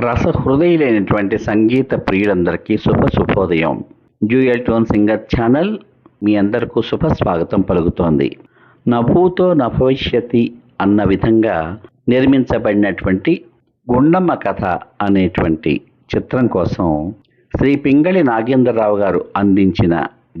రసహృదయులైనటువంటి సంగీత ప్రియులందరికీ శుభ శుభోదయం. జ్యూయల్ టోన్ సింగర్ ఛానల్ మీ అందరికీ శుభ స్వాగతం పలుకుతోంది. నభూతో నభవిష్యతి అన్న విధంగా నిర్మించబడినటువంటి గుండమ్మ కథ అనేటువంటి చిత్రం కోసం శ్రీ పింగళి నాగేంద్రరావు గారు అందించిన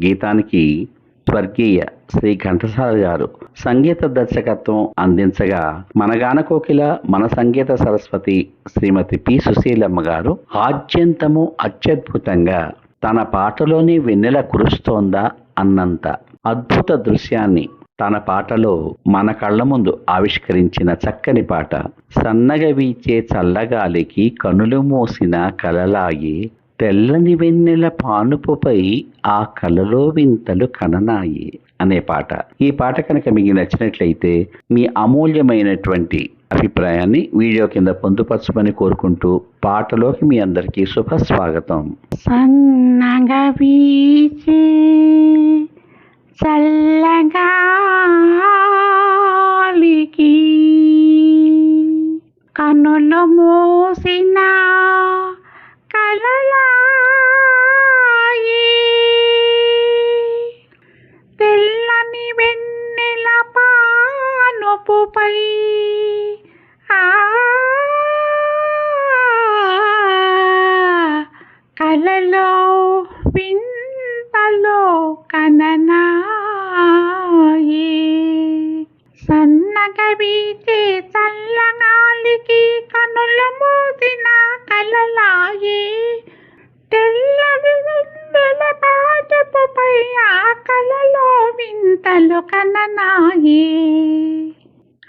గీతానికి స్వర్గీయ శ్రీ ఘంటసాల గారు. సంగీత దర్శకత్వం అందించగా మన గానకోకిల మన సంగీత సరస్వతి శ్రీమతి పి. సుశీలమ్మ గారు ఆద్యంతము అత్యద్భుతంగా తన పాటలోని వెన్నెల కురుస్తోందా అన్నంత అద్భుత దృశ్యాన్ని తన పాటలో మన కళ్ళ ముందు ఆవిష్కరించిన చక్కని పాట సన్నగ వీచే చల్లగాలికి కనులు మూసిన కలలాగి తెల్లని వెన్నెల పానుపుపై ఆ కలలో వింతలు కననాయి అనే పాట. ఈ పాట కనుక మీకు నచ్చినట్లయితే మీ అమూల్యమైనటువంటి అభిప్రాయాన్ని వీడియో కింద పొందుపరచమని కోరుకుంటూ పాటలోకి మీ అందరికీ శుభ స్వాగతం. సన్నగా వీచి చల్లగాలికి కనులు మూసినా కననాయి సన్నగ వీచే చల్లగాలికి కనులు మూసిన కలలాయి. తెల్లవి వెన్నెల పాటపుపై ఆ కలలో వింతలు కననాయి.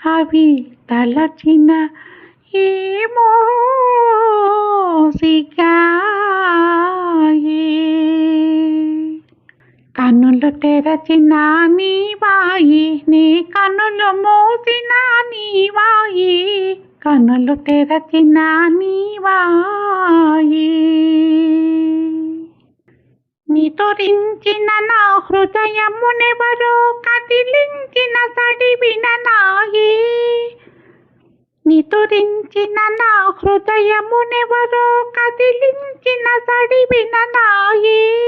అవి తలచిన ఏమో సిగా కళ్ళు తెరచిన నీ వాయి నీ కన్నులు మూసిన నీవాయి కనులు తెరచిన నీ వాయి. నితురించిన నా హృదయమునెవరో కదిలించిన సడివిన నాయి. నితురించిన నా హృదయమునెవరో కదిలించిన సడివిన నాయి.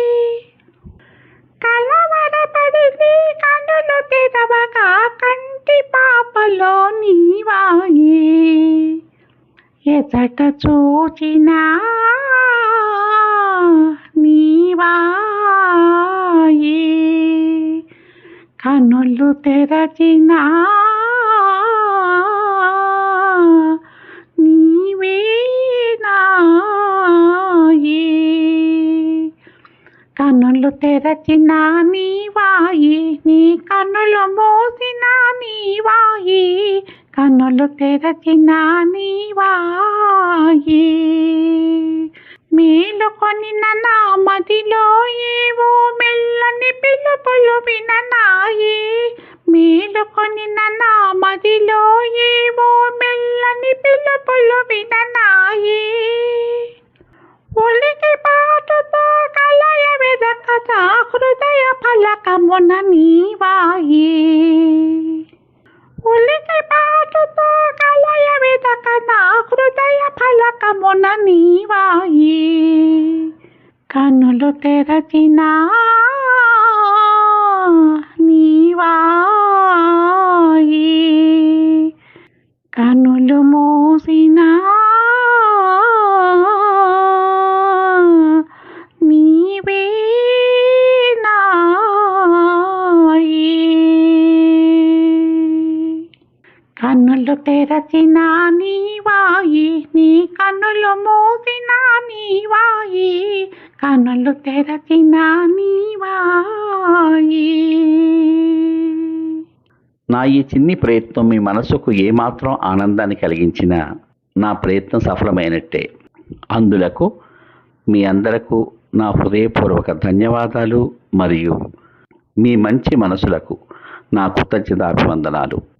కలవరపడి నీ కనులు తెరవగా కంటి పాపలో నీవాయే. ఎచట చూచినా నీవాయే. కనులు తెరచినా కన్నులు తెరచిన నీవాయి నీ కన్నులు మోసిన నీవాయి కన్నులు తెరచిన నీవాయి మేలుకొని నా మదిలో ఏవో మెల్లని పిలుపులు విననాయి. మేలుకొని నా మదిలో ఏ ఫలకమున నీవాయే ఉలికి పాటుతో కలయ వెదకత హృదయ ఫలకమున నీవాయే కన్నులు తెరచిన నీవాయే కన్నులు మోసినా కళ్ళు తెరచిన నీవాయి నీ కన్నులు మూసిన నీవాయి కన్నులు తెరచిన నీవాయి నా ఈ చిన్ని ప్రయత్నం మీ మనసుకు ఏమాత్రం ఆనందాన్ని కలిగించినా నా ప్రయత్నం సఫలమైనట్టే. అందులకు మీ అందరకు నా హృదయపూర్వక ధన్యవాదాలు మరియు మీ మంచి మనసులకు నా కృతజ్ఞతాభివందనాలు.